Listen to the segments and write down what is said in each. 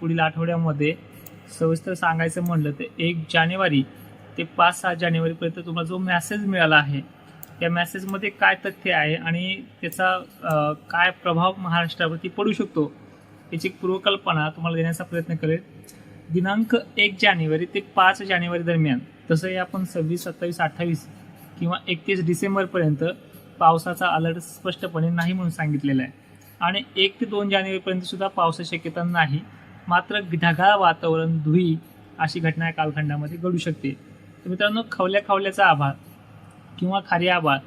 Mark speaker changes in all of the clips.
Speaker 1: पुढील आठवड्यामध्ये सविस्तर सांगायचं म्हणलं तर एक जानेवारी ते पाच सहा जानेवारीपर्यंत तुम्हाला जो मॅसेज मिळाला आहे त्या मॅसेजमध्ये काय तथ्य आहे आणि त्याचा काय प्रभाव महाराष्ट्रावरती पडू शकतो याची पूर्वकल्पना तुम्हाला देण्याचा प्रयत्न करेल. दिनांक एक जानेवारी ते पाच जानेवारी दरम्यान तसंही आपण सव्वीस सत्तावीस अठ्ठावीस किंवा एकतीस डिसेंबरपर्यंत पावसाचा अलर्ट स्पष्टपणे नाही म्हणून सांगितलेला आहे. आणि एक ते दोन जानेवारीपर्यंत सुद्धा पावसाची शक्यता नाही. मात्र ढगाळ वातावरण धुई अशी घटना या कालखंडामध्ये घडू शकते. तर मित्रांनो खवल्या खवल्याचा आभाळ किंवा खारी आभाळ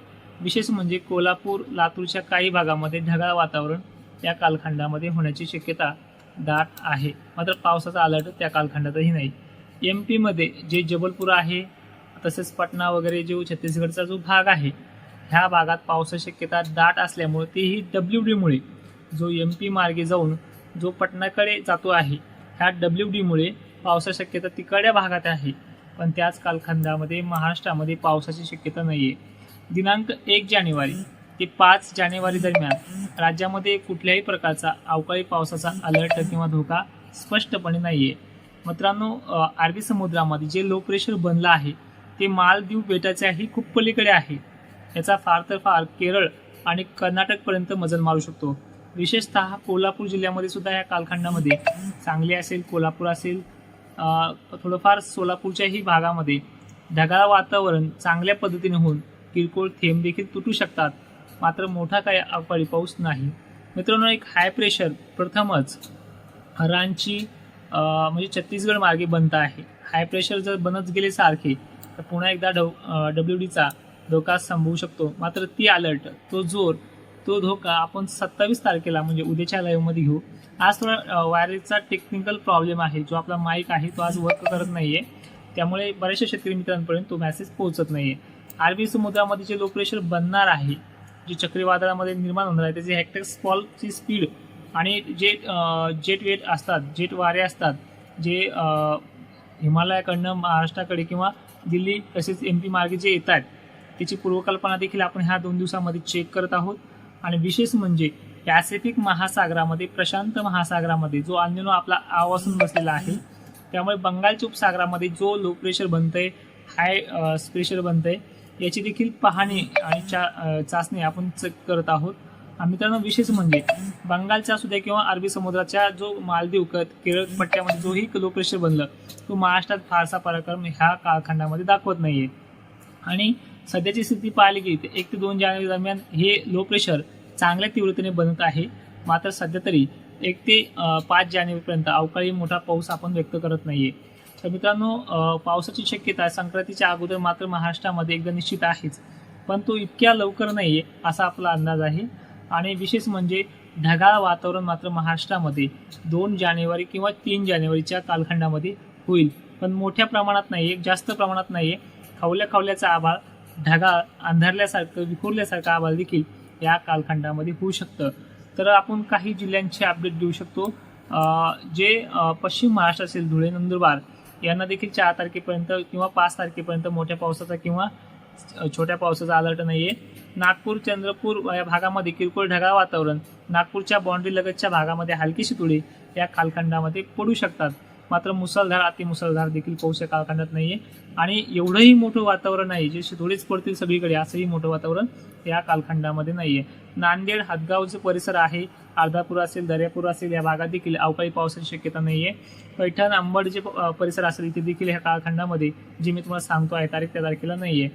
Speaker 1: विशेष म्हणजे कोल्हापूर लातूरच्या काही भागामध्ये ढगाळ वातावरण या कालखंडामध्ये होण्याची शक्यता दाट आहे. मात्र पावसाचा अलर्ट त्या कालखंडातही नाही. एम पीमध्ये जे जबलपूर आहे तसेच पटना वगैरे जो छत्तीसगडचा जो भाग आहे ह्या भागात पावसाची शक्यता दाट असल्यामुळे तेही डब्ल्यू डीमुळे जो एम पी मार्गे जाऊन जो पटनाकडे जातो आहे ह्या डब्ल्यू डीमुळे पावसाची शक्यता तिकड्या भागात आहे. पण त्याच कालखंडामध्ये महाराष्ट्रामध्ये पावसाची शक्यता नाही आहे दिनांक एक जानेवारी ते पाच जानेवारी दरम्यान राज्यामध्ये कुठल्याही प्रकारचा अवकाळी पावसाचा अलर्ट किंवा धोका स्पष्टपणे नाही आहे मित्रांनो अरबी समुद्रामध्ये जे लो प्रेशर बनलं आहे ते मालदीव बेटाच्याही खूप पलीकडे आहे. याचा फार तर फार केरळ आणि कर्नाटकपर्यंत मजल मारू शकतो. विशेषतः कोल्हापूर जिल्ह्यामध्ये सुद्धा या कालखंडामध्ये सांगली असेल कोल्हापूर असेल थोडंफार सोलापूरच्याही भागामध्ये ढगाळ वातावरण चांगल्या पद्धतीने होऊन किरकोळ थेंब देखील तुटू शकतात. मात्र मोठा काही अवकाळी पाऊस नाही. मित्रांनो एक हाय प्रेशर प्रथमच रांची म्हणजे छत्तीसगड मार्गे बनत आहे. हाय प्रेशर जर बनत गेले सारखे तर पुन्हा एकदा डब्ल्यू डीचा धोका संभवू शकतो. मात्र ती अलर्ट तो जोर तो धोका आपण सत्तावीस तारखेला म्हणजे उद्याच्या लाईव्हमध्ये घेऊ. आज थोडा वायरचा टेक्निकल प्रॉब्लेम आहे. जो आपला माईक आहे तो आज वर्क करत नाही आहे त्यामुळे बऱ्याचशा शेतकरी मित्रांपर्यंत तो मेसेज पोहोचत नाही आहे अरबी समुद्रामध्ये जे लो प्रेशर बनणार आहे जे चक्रीवादळामध्ये निर्माण होणार आहे त्याचे हॅक्टर स्पॉलची स्पीड आणि जे जेट वेट असतात जेट वारे असतात जे हिमालयाकडनं महाराष्ट्राकडे किंवा दिल्ली तसेच एम पी मार्गे जे येत आहेत त्याची पूर्वकल्पना देखील आपण ह्या दोन दिवसामध्ये चेक करत आहोत. आणि विशेष म्हणजे पॅसिफिक महासागरामध्ये प्रशांत महासागरामध्ये जो अन्यनो आपला आवासून बसलेला आहे त्यामुळे बंगालच्या उपसागरामध्ये जो लो प्रेशर बनतंय हाय प्रेशर बनतंय याची देखील पाहणी आणि चा चाचणी आपण करत आहोत. मित्रांनो विशेष म्हणजे बंगालच्या सुद्धा किंवा अरबी समुद्राच्या जो मालदीव क- केरळ पट्ट्यामध्ये जोही लो प्रेशर बनलं तो महाराष्ट्रात फारसा पराक्रम ह्या कालखंडामध्ये दाखवत नाहीये. आणि सध्याची स्थिती पाहिली की ते एक ते दोन जानेवारी दरम्यान हे लो प्रेशर चांगल्या तीव्रतेने बनत आहे. मात्र सध्या तरी एक ते पाच जानेवारीपर्यंत अवकाळी मोठा पाऊस आपण व्यक्त करत नाहीये. तर मित्रांनो पावसाची शक्यता संक्रांतीच्या अगोदर मात्र महाराष्ट्रामध्ये एकदा निश्चित आहेच. पण तो इतक्या लवकर नाहीये असा आपला अंदाज आहे. आणि विशेष म्हणजे ढगाळ वातावरण मात्र महाराष्ट्रामध्ये दोन जानेवारी किंवा तीन जानेवारीच्या कालखंडामध्ये होईल. पण मोठ्या प्रमाणात नाही जास्त प्रमाणात नाही खवल्या खवल्याचा आभाळ ढगाळ अंधारल्यासारखं विखुरल्यासारखं आभाळ देखील या कालखंडामध्ये होऊ शकतं. तर आपण काही जिल्ह्यांचे अपडेट देऊ शकतो. जे पश्चिम महाराष्ट्र असेल धुळे नंदुरबार यांना देखील चार तारखेपर्यंत किंवा पाच तारखेपर्यंत मोठ्या पावसाचा किंवा छोट्या पावसाचा अलर्ट नाहीये. नागपूर चंद्रपूर या भागामध्ये किरकोळ ढगाळ वातावरण. नागपूरच्या बाँड्री लगतच्या भागामध्ये हलकीशी तुळी या कालखंडामध्ये पडू शकतात. मात्र मुसळधार अतिमुसळधार देखील पाऊस या कालखंडात नाहीये. आणि एवढंही मोठं वातावरण आहे जे थोडेच पडतील सगळीकडे असंही मोठं वातावरण या कालखंडामध्ये नाहीये. नांदेड हदगाव जो परिसर आहे अर्धापूर असेल दर्यापूर असेल या भागात देखील अवकाळी पावसाची शक्यता नाहीये. पैठण अंबड जे प- परिसर असेल इथे देखील ह्या कालखंडामध्ये जे मी तुम्हाला सांगतो आहे तारीख त्या तारखेला नाहीये.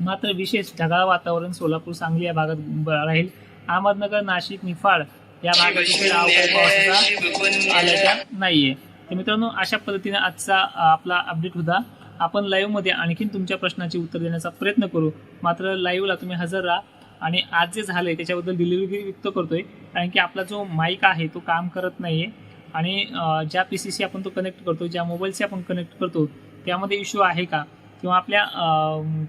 Speaker 1: मात्र विशेष ढगाळ वातावरण सोलापूर सांगली या भागात ब- राहील. अहमदनगर नाशिक निफाड या भागात देखील अवकाळी पावसाचा आल्याचा नाहीये. तर मित्रांनो अशा पद्धतीने आजचा आपला अपडेट होता. आपण लाईव्हमध्ये आणखीन तुमच्या प्रश्नाची उत्तर देण्याचा प्रयत्न करू. मात्र लाईव्हला तुम्ही हजर राहा. आणि आज जे झालंय त्याच्याबद्दल डिलिव्हरी व्यक्त करतोय. कारण की आपला जो माईक आहे तो काम करत नाहीये. आणि ज्या पी सीशी आपण तो कनेक्ट करतो ज्या मोबाईलशी आपण कनेक्ट करतो त्यामध्ये इश्यू आहे का? किंवा आपल्या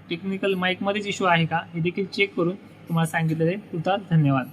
Speaker 1: टेक्निकल माईकमध्येच इश्यू आहे का? हे देखील चेक करून तुम्हाला सांगितलेले. तुझा धन्यवाद.